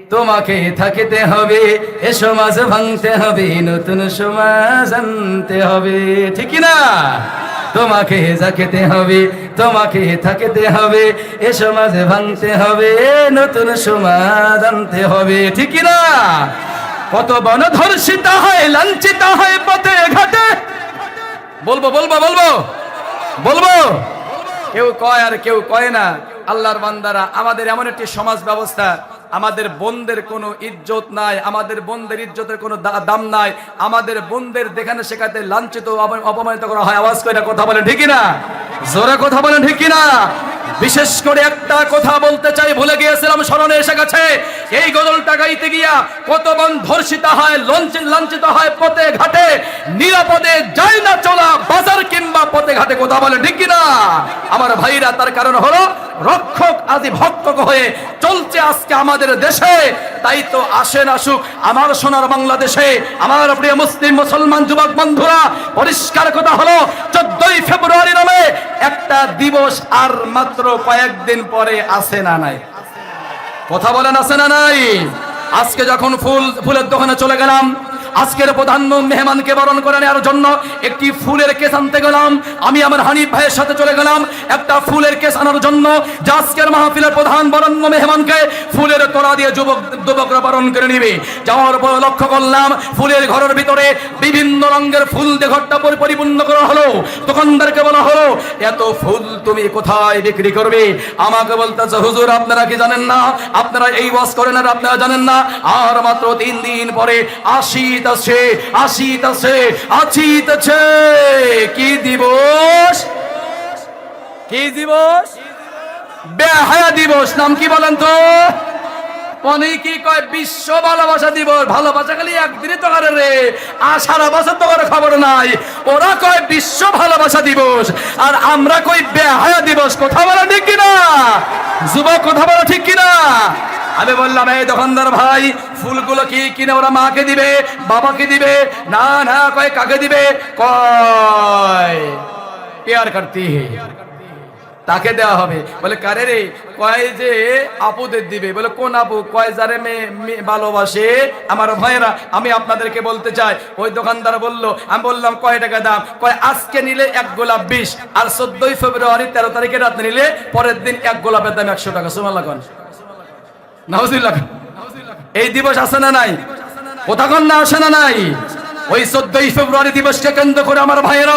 তোমাকে থাকিতে হবে, এ সমাজ ভাঙতে হবে, নতুন সমাজ আনতে হবে। ঠিক না তোমাকে জাকেতে হবে, তোমাকে থাকিতে হবে, এ সমাজ ভাঙতে হবে, নতুন সমাজ আনতে হবে। ঠিক না কত বনধর্ষিত হয়, লাঞ্ছিত হয় পথে ঘাটে। বলব বলব বলব বলব। কেউ কয় আর কেউ কয় না, আল্লাহর বান্দারা, আমাদের এমন একটি সমাজ ব্যবস্থা আমাদের বোনদের কোনো ইজ্জত নাই, আমাদের বোনদের ইজ্জতের কোনো দাম নাই, আমাদের বোনদের দেখানে শেখাতে লাঞ্ছিত অপমানিত করা হয়। আওয়াজ করে কথা বলে ঠিকই না জোরে কথা বলে ঠিকই না বিশেষ করে একটা কথা বলতে চাই, ভুলে গিয়েছিলাম, স্মরণে এসে গেছে। এই গদল টাকাইতে গিয়া কত বন ধর্ষিত হয় লঞ্চিত লাঞ্ছিত হয় পথে ঘাটে। নিরাপদে যায় না চলা, বাজার কিংবা পথে ঘাটে কথা বলে, ঠিক কিনা? আমার ভাইরা, তার কারণ হলো রক্ষক আদি ভক্ষক হয়ে চলছে আজকে আমাদের দেশে। তাই তো আসেন আসুক আমার সোনার বাংলাদেশে। আমার প্রিয় মুসলিম মুসলমান যুবক বন্ধুরা, পরিষ্কার কথা হলো, চোদ্দই ফেব্রুয়ারি নামে একটা দিবস আর মাত্র কয়েকদিন পরে আসে না নাই। কথা বলেন আছে না নাই? আজকে যখন ফুল ফুলের দোকানে চলে গেলাম আজকের প্রধান মেহমানকে বরণ করে নেওয়ার জন্য একটি ফুলের কেস আনতে গেলাম। আমি আমার হানিফ ভাইয়ের সাথে চলে গেলাম। একটা ফুলের কেস আনার জন্য যে আজকের মাহফিলের প্রধান বরণ্য মেহমানকে ফুলের তোড়া দিয়ে যুবক যুবকরা বরণ করে নিবে। যাওয়ার পর লক্ষ্য করলাম, ফুলের ঘরের ভিতরে বিভিন্ন রঙের ফুল দিয়ে ঘরটা পরিপূর্ণ করা হলো। দোকানদারকে বলা হলো, এত ফুল তুমি কোথায় বিক্রি করবে? আমাকে বলতেছে, হুজুর, আপনারা কি জানেন না? আপনারা এই ওয়াজ করেন আর আপনারা জানেন না? আর মাত্র তিন দিন পরে আশিত আছে আশিত আছে আশিত আছে। কি দিবস? কি দিবস? বেহায়া দিবস, নাম কি বলেন তো? অনেকে কয় বিশ্ব ভালোবাসা দিবস, ভালোবাসা খালি একদিনই তো করে রে আর সারা বছর তো করে খবর নাই। ওরা কয় বিশ্ব ভালোবাসা দিবস, আর আমরা কই বেহায়া দিবস, কথা বলা ঠিক কিনা? যুবক, কথা বলা ঠিক কিনা? আমি বললাম, এই দোকানদার ভাই ফুলগুলো কি কিনে ওরা মাকে দিবে, বাবাকে দিবে? না না, কয়, কাকে দিবে? কয়, পেয়ার করতে তাকে দেওয়া হবে। বলে, কারে রে? কয় যে আপুদের দিবে। বলে, কোন আপু? কয়, যারে মেয়ে ভালোবাসে আমার ভাইয়েরা, আমি আপনাদেরকে বলতে চাই। ওই দোকানদার বলল, আমি বললাম, কয় টাকা দাম? কয়, আজকে নিলে এক গোলাপ বিশ, আর চোদ্দই ফেব্রুয়ারি তেরো তারিখে রাত নিলে পরের দিন এক গোলাপের দাম একশো টাকা। সুমান লাগান নাউজুল্লাহ এই দিবস আসে না নাই? কোথাকন্যা না আসে না নাই? ওই চোদ্দই ফেব্রুয়ারি দিবসকে কেন্দ্র করে আমার ভাইয়েরা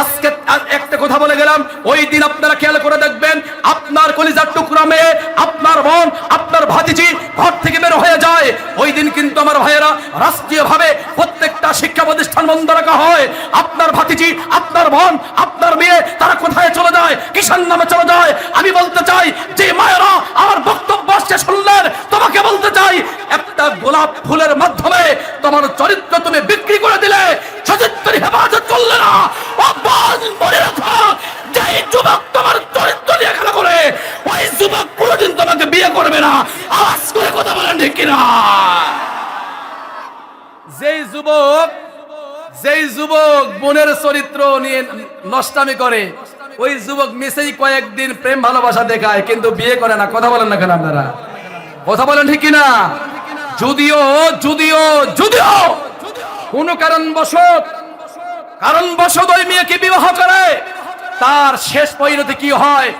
আজকে আজ একটা কথা বলে গেলাম। ওই দিন আপনারা খেয়াল করে দেখবেন, আপনার কলিজার টুকরা মেয়ে, আপনার বোন, আপনার ভাতিজি ঘর থেকে বের হয়ে যায়। ওই দিন কিন্তু আমার ভাইয়েরা রাষ্ট্রীয়ভাবে প্রত্যেকটা শিক্ষা প্রতিষ্ঠান বন্ধ রাখা হয়। আপনার ভাতিজি, আপনার বোন, আপনার মেয়ে, তারা কোথায় চলে যায়? কিষান নামে চলে যায়? আমি বলতে চাই, যে মায়েরা আমার বক্তব্য আসছে শুনলেন, তোমাকে বলতে চাই, একটা গোলাপ ফুলের মাধ্যমে তোমার চরিত্র তুমি বিক্রি করে দিলে, সচিত্রের হেফাজত করলে না। অব্বাস মনে রাখো যে যুবক তোমার চরিত্র নিয়ে খেলা করে, ওই যুবক কোনোদিন তোমাকে বিয়ে করবে না। আওয়াজ করে কথা বলেন ঠিক কিনা? যুবক, যেই যুবক বোনের চরিত্র নিয়ে নষ্টামি করে, ওই যুবক মিশেই কয়েকদিন প্রেম, ভালোবাসা দেখায়, কিন্তু বিয়ে করে না। কথা বলেন না কেন আপনারা? কথা বলেন ঠিক কিনা? যদিও যদিও যদিও কোন কারণ বশত ওই মেয়েকে বিবাহ করে। তার শেষ পরিণতি কি হয়?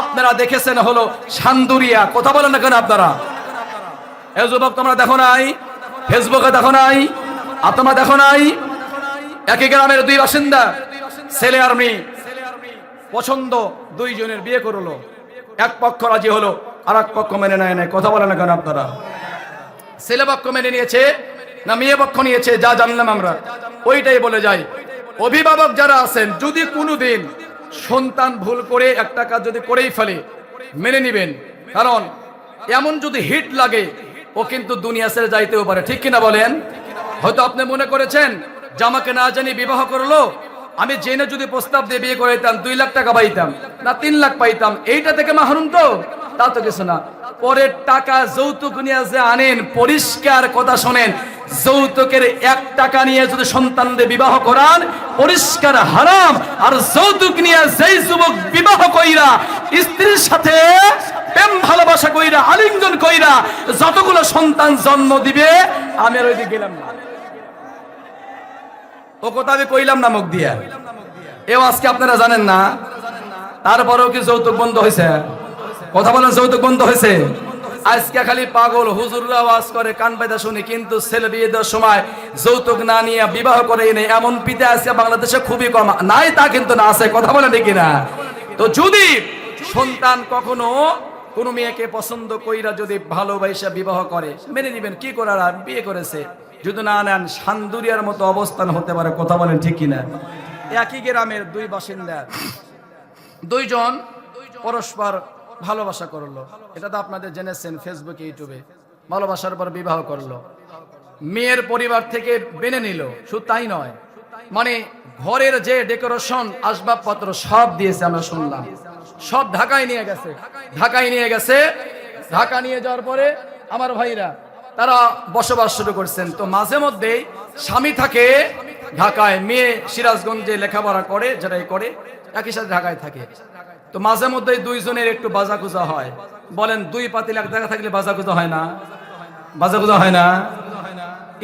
আপনারা দেখেছেন হলো সান্দুরিয়া। কথা বলেন না কেন আপনারা? এ যুবক, তোমরা দেখো নাই? ফেসবুকে দেখো নাই? আর তোমরা দেখো নাই? একই গ্রামের দুই বাসিন্দা, ছেলে আর মেয়ে। পছন্দ দুইজনের বিয়ে করল। এক পক্ষ রাজি হলো আর এক পক্ষ মেনে নেয় নাই। কথা বলে না কেন আপনারা? ছেলে পক্ষ মেনে নিয়েছে না মেয়ে পক্ষ নিয়েছে, যা জানলাম আমরা। ওইটাই বলে যাই অভিভাবক যারা আছেন, যদি কোনোদিন সন্তান ভুল করে একটা কাজ যদি করেই ফেলে, মেনে নিবেন। কারণ এমন যদি হিট লাগে, ও কিন্তু দুনিয়া ছেড়ে যাইতেও পারে। ঠিক কিনা বলেন? হয়তো আপনি মনে করেছেন যে আমাকে না জানি বিবাহ করল, আমি জেনে যদি প্রস্তাব দিয়ে বিয়ে করে দিতাম দুই লাখ টাকা পাইতাম না তিন লাখ পাইতাম, এইটা থেকে মাহরুম তো? তা তো কিছু না। পরের টাকা যৌতুক নিয়ে যে আনেন, পরিষ্কার কথা শোনেন যৌতুকের এক টাকা নিয়ে যদি সন্তানদের বিবাহ করান, পরিষ্কার হারাম। আর যৌতুক নিয়ে যেই যুবক বিবাহ কইরা, স্ত্রীর সাথে প্রেম ভালোবাসা কইরা, আলিঙ্গন কইরা যতগুলো সন্তান জন্ম দিবে, আমি আর ওইদিকে গেলাম না। ও কথা আমি কইলাম না মুখ দিয়া। এও আজকে আপনারা জানেন না, তারপরেও কি যৌতুক বন্ধ হয়েছে? কথা বলেন যৌতুক বন্ধ হয়েছে? আজকে খালি পাগল হুজুররা আওয়াজ করে, কান পাইতা শুনি, কিন্তু ছেলে বিয়ে দেওয়ার সময় যৌতুক না নিয়ে বিবাহ করে নেই। এমন পিতা আজকে বাংলাদেশে খুবই কম। নাই তা কিন্তু না, আছে। কথা বলেন ঠিক না? তো যদি সন্তান কখনো কোন মেয়েকে পছন্দ কইরা যদি ভালোবাসা বিবাহ করে, মেনে নিবেন, কি করার আর? বিয়ে করেছে। যদি না নেন, সান্দুরিয়ার মতো অবস্থান হতে পারে, কথা বলেন ঠিক কিনা? একই গ্রামের দুই বাসিন্দা। দুইজন পরস্পর ভালোবাসা করল। এটা তো আপনাদের জেনেছেন ফেসবুকে ইউটিউবে ভালোবাসার পর বিবাহ করল। মেয়ের পরিবার থেকে বেনে নিল। শুধু তাই নয় মানে ঘরের যে ডেকোরেশন আসবাবপত্র সব দিয়েছে আমরা শুনলাম। সব ঢাকায় নিয়ে গেছে। ঢাকায় নিয়ে গেছে। ঢাকা নিয়ে যাওয়ার পরে আমার ভাইরা, তারা বসবাস শুরু করছেন। তো মাঝে মধ্যেই স্বামী থাকে ঢাকায়। মেয়ে সিরাজগঞ্জে লেখাপড়া করে যারাই করে, একই সাথে ঢাকায় থাকে। তো মাঝে মধ্যেই দুইজনের একটু বাজা বাজাকুজা হয়। বলেন, দুই পাতিল এক জায়গা থাকলে বাজাকুজা হয় না? বাজা বাজাকুজা হয় না?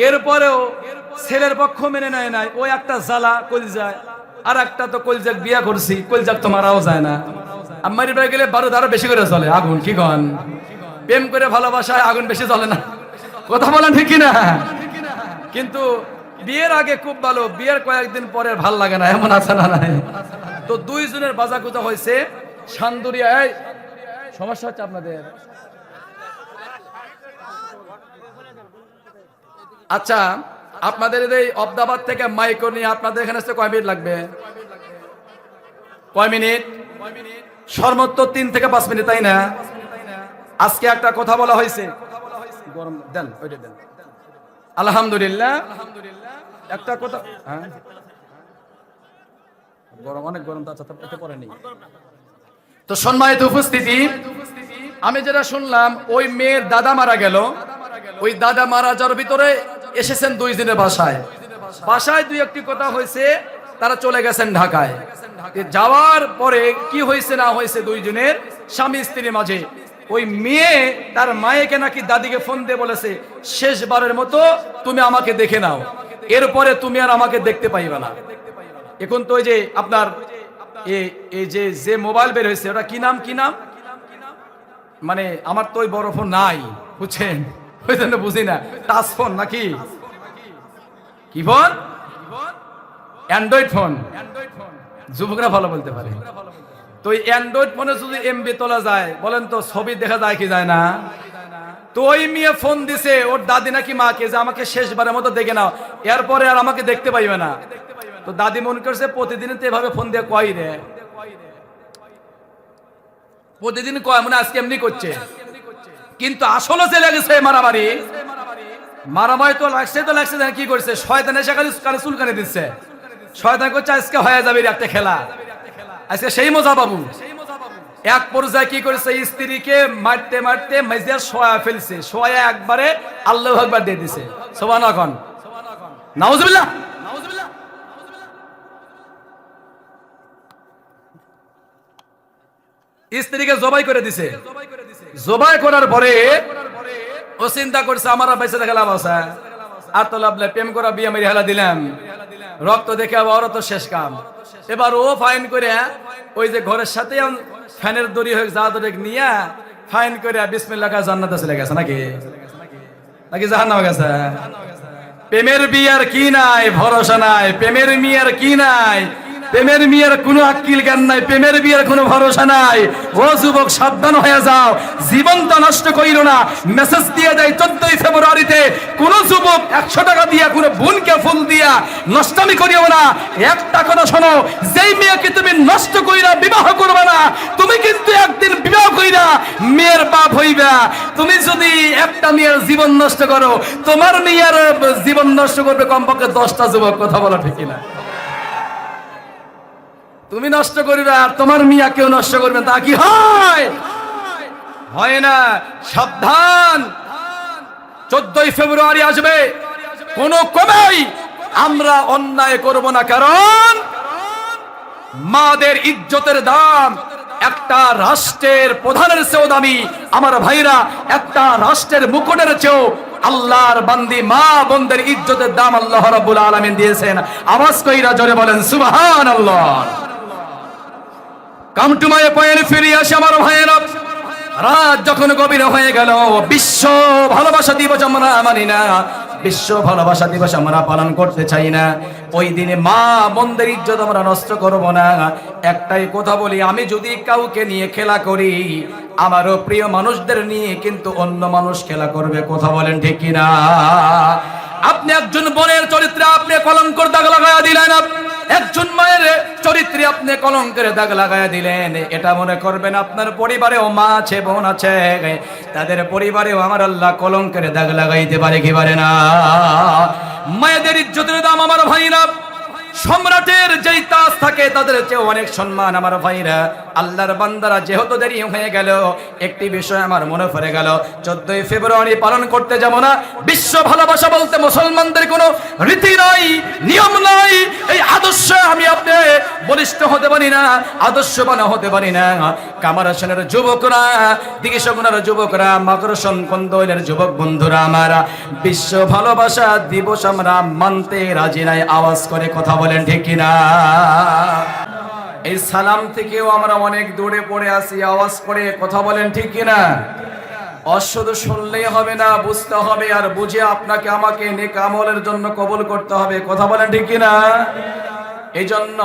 এরপরেও ছেলের পক্ষ মেনে নেয় নাই। ওই একটা জ্বালা কলজায় আর একটা তো কলজাক বিয়া করছি, কলজাক তো মারাও যায় না। আমারি বাড়ি গেলে বারো আরও বেশি করে চলে আগুন, কি কন? প্রেম করে ভালোবাসায় আগুন বেশি চলে না। কথা বলেন ঠিক না কিন্তু বিয়ের আগে খুব ভালো, বিয়ের কয়েকদিন পরে ভালো লাগে না, এমন আছে না নাই? তো দুইজনের বাজা বাজাকুজা হয়েছে সান্দুরিয়ায় সমস্যা হচ্ছে আপনাদের। আচ্ছা আপনাদের এই অবদাবাদ থেকে মাইকো নিয়ে আপনাদের এখানে আসতে কয় মিনিট লাগবে? কয় মিনিট? সর্বোচ্চ তিন থেকে পাঁচ মিনিট, তাই না? আজকে একটা কথা বলা হয়েছে। গরম আলহামদুলিল্লাহ। একটা কথা হ্যাঁ? গরম, অনেক গরম তো আচ্ছা পরে নেই। তো সম্মানিত উপস্থিতি, আমি যেটা শুনলাম, ওই মেয়ের দাদা মারা গেল। ওই দাদা মারা যাওয়ার ভিতরে এসেছেন দুই দিনের বাসায়। বাসায় দুই একটি কথা হয়েছে, তারা চলে গেছেন ঢাকায়। যাওয়ার পরে কি হয়েছে, না হয়েছে দুইজনের স্বামী স্ত্রীর মাঝে। ওই মেয়ে তার মায়েকে নাকি দাদিকে ফোন দিয়ে বলেছে, শেষবারের মতো তুমি আমাকে দেখে নাও। এরপরে তুমি আর আমাকে দেখতে পাইবে না। এখন তো ওই যে আপনার এই যে মোবাইল বের হয়েছে, ওটা কি নাম কি নাম? মানে আমার তো ওই বড় ফোন নাই, বুঝছেন? ওই জন্য বুঝি না। টাচ ফোন নাকি? কি ফোন? Android phone. যুবকরা ভালো বলতে পারে। তো অ্যান্ড্রয়েড ফোনে যদি এমবি তোলা যায়, বলেন তো ছবি দেখা যায় কি যায় না? তো ওই মেয়ে ফোন দিছে, ওর দাদি নাকি মাকে যে আমাকে শেষবারের মতো দেখে নাও। এরপরে আর আমাকে দেখতে পাইবে না। তো দাদি মনে করছে প্রতিদিন তো এভাবে ফোন দিয়ে কয় রে? প্রতিদিন কয়? মানে আজকে এমনি করছে। কিন্তু আসলে যে লেগেছে মারামারি মারামারি তো লাগছে তো লাগছে কি করছে। শয়তান এসে খালি কানে চুলকানে দিচ্ছে। শয়তান করছে, আজকে হয়ে যাবে একটা খেলা। আজকে সেই মজা বাবু। এক পর্যায়ে কি করেছে? স্ত্রীকে মারতে মারতে মেজিয়া সোয়া ফেলছে। শোয়া একবারে আল্লাহ একবার দিয়ে দিছে। সোবান এখন নাউজুবিল্লাহ। স্ত্রীকে জবাই করে দিছে। জবাই করার পরে ও চিন্তা করছে, আমার বেঁচে দেখা লাভ আছে। আর তো লাভ প্রেম করা বিয়ে মেরে হেলা দিলাম। রক্ত দেখে আবার তো শেষ কাম। এবার ও ফাইন করে ওই যে ঘরের সাথে ফ্যানের দড়ি হয়ে যা দড়ি নিয়ে ফাইন করে বিসমিল্লাহ কা জান্নাতে চলে গেছে নাকি? নাকি জাহান্নামে গেছে? প্রেমের বিয়ার কি নাই, ভরসা নাই। প্রেমের মিয়ার কি নাই? প্রেমের বিয়ের কোনো আক্কিল জ্ঞান নাই, প্রেমের বিয়ের কোনো ভরসা নাই। ও যুবক, সাবধান হয়ে যাও। জীবনটা নষ্ট করিল না। মেসেজ দিয়ে যায় চোদ্দই ফেব্রুয়ারিতে কোন যুবক একশো টাকা দিয়া কোনো বোনকে ফুল দিয়া নষ্টমি করিও না। একটা কথা শোনো, যেই মেয়েকে তুমি নষ্ট কইরা বিবাহ করবে না, তুমি কিন্তু একদিন বিবাহ কইরা মেয়ের বাপ হইবা। তুমি যদি একটা মেয়ের জীবন নষ্ট করো, তোমার মেয়ের জীবন নষ্ট করবে কমপক্ষে দশটা যুবক, কথা বলা ঠিক না তুমি নষ্ট করবে আর তোমার মিয়া কেউ নষ্ট করবে তা কি হয়? হয় না। সাবধান। চোদ্দই ফেব্রুয়ারি আসবে। কোন কমেই আমরা অন্যায় করব না। কারণ মাদের ইজ্জতের দাম একটা রাষ্ট্রের প্রধানের চেয়েও দামি। আমার ভাইরা, একটা রাষ্ট্রের মুকুটের চেয়েও আল্লাহর বান্দি মা বোনদের ইজ্জতের দাম আল্লাহ রাব্বুল আলামিন দিয়েছেন। আওয়াজ কইরা জোরে বলেন, সুবহানাল্লাহ। কাম টু মাই পয়েন্ট ফিরে আসে আমার ভাইয়েরা। রাত যখন গভীর হয়ে গেল, বিশ্ব ভালোবাসা দিবস আমরা মানি না। বিশ্ব ভালোবাসা দিবস আমরা পালন করতে চাই না। ওই দিনে মা, বোনদের ইজ্জত আমরা নষ্ট করব না। একটাই কথা বলি, আমি যদি কাউকে নিয়ে খেলা করি, আমারও প্রিয় মানুষদের নিয়ে কিন্তু অন্য মানুষ খেলা করবে, কথা বলেন ঠিক কিনা? আপনি একজন বোনের চরিত্রে আপনি কলঙ্কর দাগ লাগাইয়া দিলেন একজন মায়ের চরিত্রে আপনি কলঙ্কের দাগ লাগাইয়া দিলেন। এটা মনে করবেন আপনার পরিবারেও মা আছে, বোন আছে। তাদের পরিবারেও আমার আল্লাহ কলঙ্কের দাগ লাগাইতে পারে কি পারে না। মায়েদের ইজ্জতের দাম আমার ভাইরা সম্রাটের যেই তাজ থাকে, তাদের চেয়ে অনেক সম্মান আমার ভাইরা। আল্লাহর বান্দারা যেহেতু দেরি হয়ে গেল, একটি বিষয় আমার মনে পড়ে গেল। চোদ্দই ফেব্রুয়ারি পালন করতে যাব না। বিশ্ব ভালোবাসা বলতে মুসলমানদের কোনো রীতি নাই, নিয়ম নাই। এই আদর্শ আমি আপনি বলিষ্ঠ হতে পারি না, আদর্শবান হতে পারি না। কামারাসনের যুবকরা, দিগিসগুনার যুবকরা মাকরসন কন্দলের যুবক বন্ধুরা আমার, বিশ্ব ভালোবাসা দিবস আমরা মানতে রাজি নাই, আওয়াজ করে কথা বলেন, ঠিক কিনা? এই সালাম থেকেও আমরা অনেক দূরে পড়ে আসি আওয়াজ করে কথা বলেন, ঠিক কিনা? অশুধু শুনলেই হবে না, বুঝতে হবে, আর বুঝে আপনাকে আমাকে নেক আমলের জন্য কবুল করতে হবে। কথা বলেন, ঠিক কিনা? এই জন্য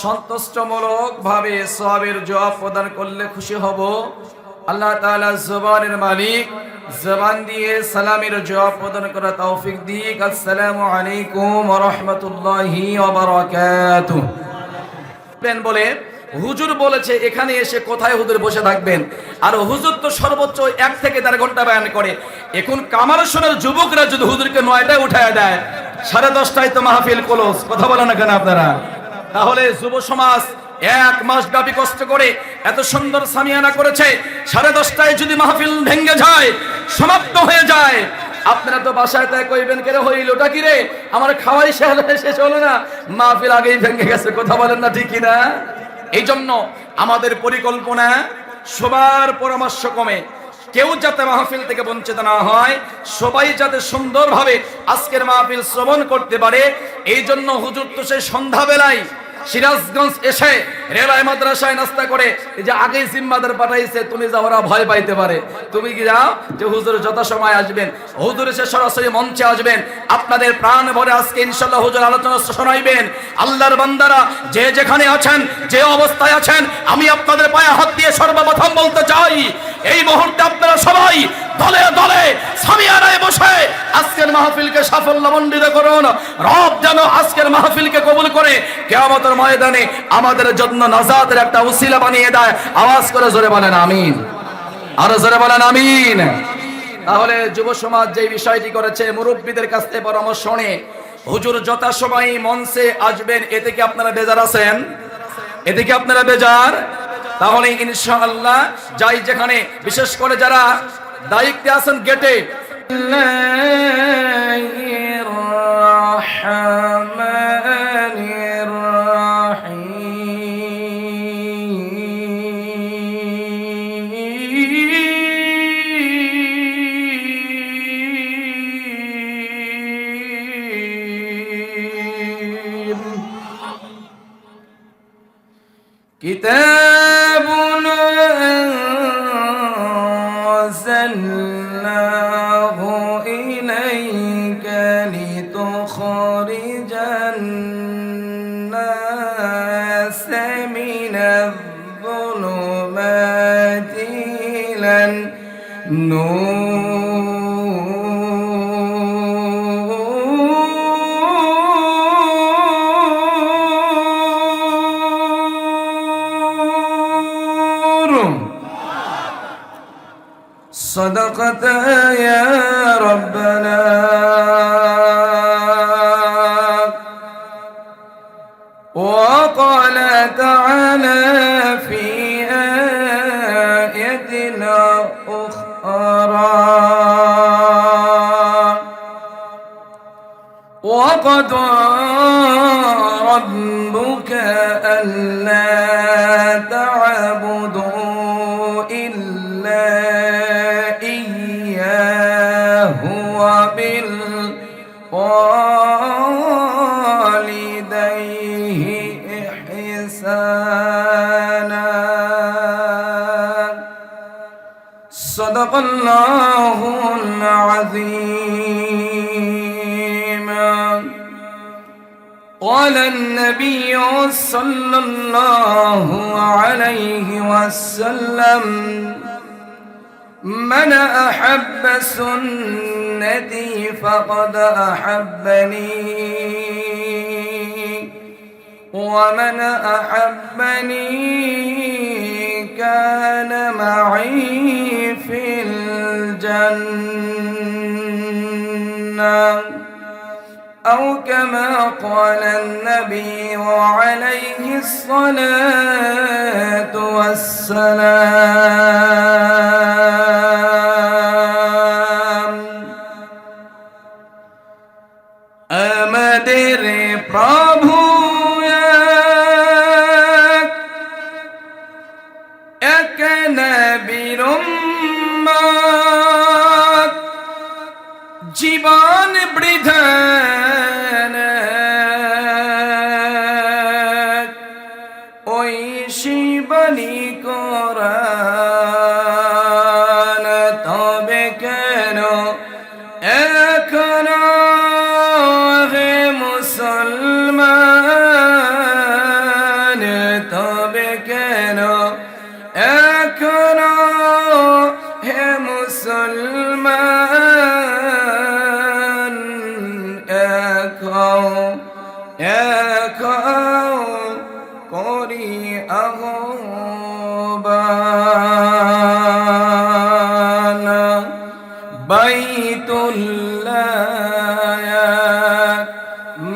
সন্তুষ্টমূলক ভাবে সবের জবাব প্রদান করলে খুশি হব। আল্লাহ তাআলা জবানের মালিক, জবান দিয়ে সালামের জবাব প্রদান করা তৌফিক দিক। আসসালামু আলাইকুম রাহমাতুল্লাহি বলে, হুজুর বলেছে, এখানে এসে কোথায় হুজুর বসে থাকবেন? আর হুজুর তো সর্বোচ্চ এক থেকে দেড় ঘণ্টা বয়ান করে। এখন কামারসনের যুবকরা যদি হুজুরকে নয়টায় উঠায় দেয়, সাড়ে দশটায় তো মাহফিল ক্লোজ কথা বলেন না কেন আপনারা? তাহলে যুব সমাজ এক মাস ব্যাপী কষ্ট করে এত সুন্দর সামিয়ানা করেছে। সাড়ে দশটায় যদি মাহফিল ভেঙ্গে যায়, সমাপ্ত হয়ে যায়। আপনারা তো বাসায় তাই কইবেন, কেরে হইল, ওটা কি রে? আমার খাওয়াই শেষ শেষ হলো না। মাহফিল আগেই ভেঙে গেছে, কথা বলেন না ঠিকই না? এই জন্য আমাদের পরিকল্পনা, সবার পরামর্শ কমে কেউ যাতে মাহফিল থেকে বঞ্চিত না হয়, সবাই যাতে সুন্দরভাবে আজকের মাহফিল শ্রবণ করতে পারে এই জন্য হুজুর তো সেই সন্ধ্যাবেলায় সিরাজগঞ্জ এসে রেলওয়ে মাদ্রাসায় নাস্তা করে যে আগেই জিম্মাদার পাঠাইছে, তুমি যা ওরা ভয় পাইতে পারে। তুমি কি যাও যে হুজুর যত সময় আসবেন, হুজুর এসে সরাসরি মঞ্চে আসবেন, আপনাদের প্রাণ ভরে আজকে ইনশাল্লাহ হুজুর আলোচনা শোনাইবেন। আল্লাহর বান্দারা যে যেখানে আছেন, যে অবস্থায় আছেন, আমি আপনাদের পায়ে হাত দিয়ে সর্বপ্রথম বলতে চাই, এই মুহূর্তে আপনারা সবাই দলে দলে সামিয়ারায় বসে আজকের মাহফিলকে সাফল্য সাফল্যমণ্ডিত করুন। রব যেন আজকের মাহফিলকে কবুল করে কেয়ামতের ময়দানে আমাদের জন্য নাজাতের একটা উসিলা বানিয়ে দেয়। আওয়াজ করে জোরে বলেন, আমিন। আরও জোরে বলেন, আমিন। তাহলে যুব সমাজ যে বিষয়টি করেছে, মুরব্বীদের কাছ থেকে পরামর্শ নিয়ে হুজুর যথাসময় মঞ্চে আসবেন, এতে কি আপনারা বেজার আছেন? এতে কি আপনারা বেজার? তাহলে ইনশাআল্লাহ যাই যেখানে, বিশেষ করে যারা দায়িত্বে আছেন গেটে। কিতাব صدقت يا ربنا. وقال تعالى في آيتنا أخرى. وقد ربك ألا تعبد وبالوالديه إحسانا. صدق الله العظيم. قال النبي صلى الله عليه وسلم من أحب سنتي فقد أحبني. ومن أحبني كان معي في الجنة. أو كما قال النبي عليه الصلاة والسلام.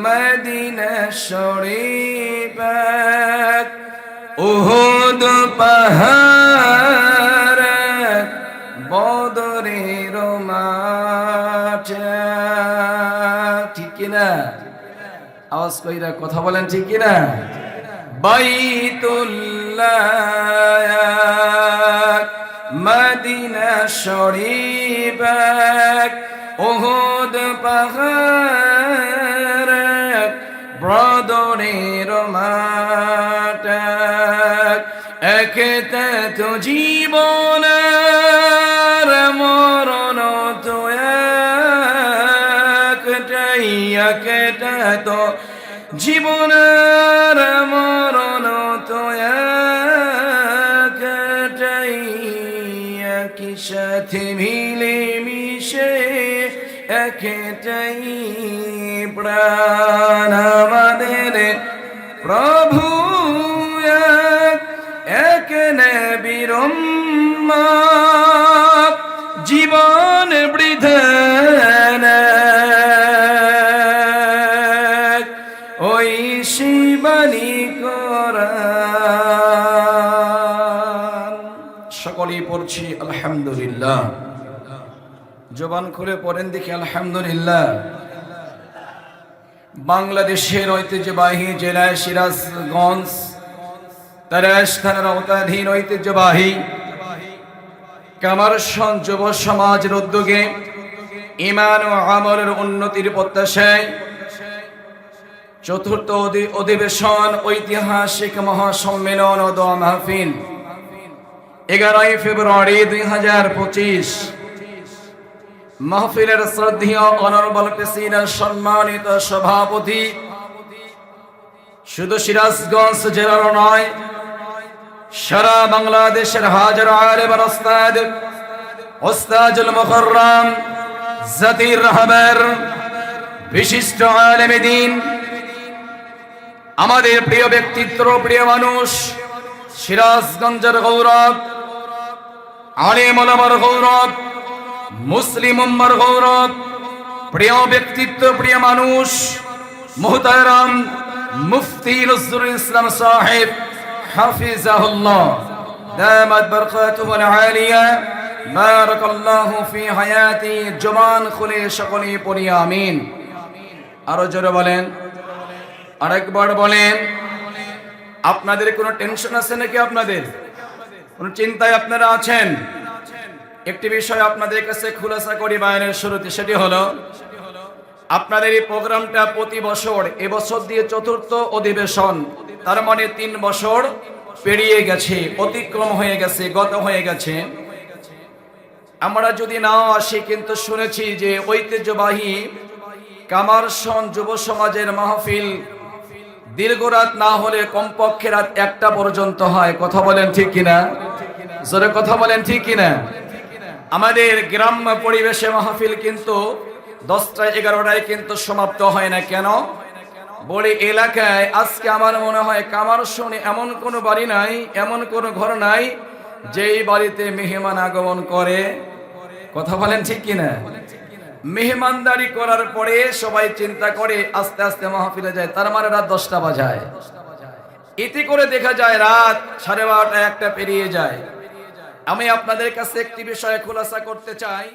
মদিনা শরীফ উহুদ পাহাড় বদরের মাঠ ঠিক কিনা? আওয়াজ কইরা কথা বলেন, ঠিক কিনা? বাইতুল্লাহ মদিনা শরীফ উহুদ পাহাড় জীবনের মরণ তো একটাই একেটা জীবনের উম্মত, জীবন বৃধান। ওই শিবানী সকলেই পড়ছি আলহামদুলিল্লাহ। জবান খুলে পড়েন দেখি আলহামদুলিল্লাহ। বাংলাদেশের ঐতিহ্যবাহী জেলায় সিরাজগঞ্জ তারাশ থানার আওতাধীন ঐতিহ্যবাহী কামারসন যুব সমাজের উদ্যোগে ইমান ও আমলের উন্নতির প্রত্যাশায় চতুর্থ অধি- অধিবেশন ঐতিহাসিক মহাসম্মেলন ও দোয়া মাহফিল। এগারোই ফেব্রুয়ারি দুই হাজার পঁচিশ। মাহফিলের শ্রদ্ধেয় অনর্বল প্রেসিডেন্ট সম্মানিত সভাপতি। শুধু সিরাজগঞ্জ জেলার নয় সারা বাংলাদেশের হাজার আলেম ওস্তাদ ওস্তাজুল মুকররম জাতির রহবার বিশিষ্ট আলেমে দিন। আমাদের প্রিয় ব্যক্তিত্ব, প্রিয় মানুষ, সিরাজগঞ্জের গৌরব, আলেম ওলামার গৌরব, মুসলিম উম্মার গৌরব, প্রিয় ব্যক্তিত্ব, প্রিয় মানুষ, মুহতারাম মুফতি নজরুল ইসলাম সাহেব। হাফিজাহুল্লাহ। দামাত বরকাতুহু আলিয়া। বারাকাল্লাহু ফি হায়াতি জবান খুলে সকলে পড়ি, আমিন। আরও জোরে বলেন। আরেকবার বলেন। আপনাদের কোনো টেনশন আছে নাকি আপনাদের? কোন চিন্তায় আপনারা আছেন? একটি বিষয় আপনাদের কাছে খুলাসা করি, বায়নের শুরুতে, সেটি হলো আপনাদের এই প্রোগ্রামটা প্রতি বছর এবছর দিয়ে চতুর্থ অধিবেশন, তার মানে তিন বছর পেরিয়ে গেছে, অতিক্রম হয়ে গেছে, গত হয়ে গেছে। আমরা যদি নাও আসি, কিন্তু শুনেছি যে ঐতিহ্যবাহী কামারসন যুব সমাজের মাহফিল দীর্ঘ রাত না হলে কমপক্ষে রাত একটা পর্যন্ত হয়। কথা বলেন ঠিক কিনা? জোরে কথা বলেন ঠিক কিনা? আমাদের গ্রাম্য পরিবেশে মাহফিল কিন্তু দশটা এগারোটায় কিন্তু সমাপ্ত হয় না কেন? বলে, এলাকায় আজকে আমার মনে হয় কামার শোনে এমন কোনো বাড়ি নাই, এমন কোনো ঘর নাই, যেই বাড়িতে মেহমান আগমন করে। কথা বলেন ঠিক কিনা? মেহমানদারি করার পরে সবাই চিন্তা করে আস্তে আস্তে মাহফিলে যায়, তার মানে রাত দশটা বাজায়। এতে করে দেখা যায় রাত সাড়ে বারোটা একটা পেরিয়ে যায়। আমি আপনাদের কাছে একটি বিষয়ে খোলাসা করতে চাই।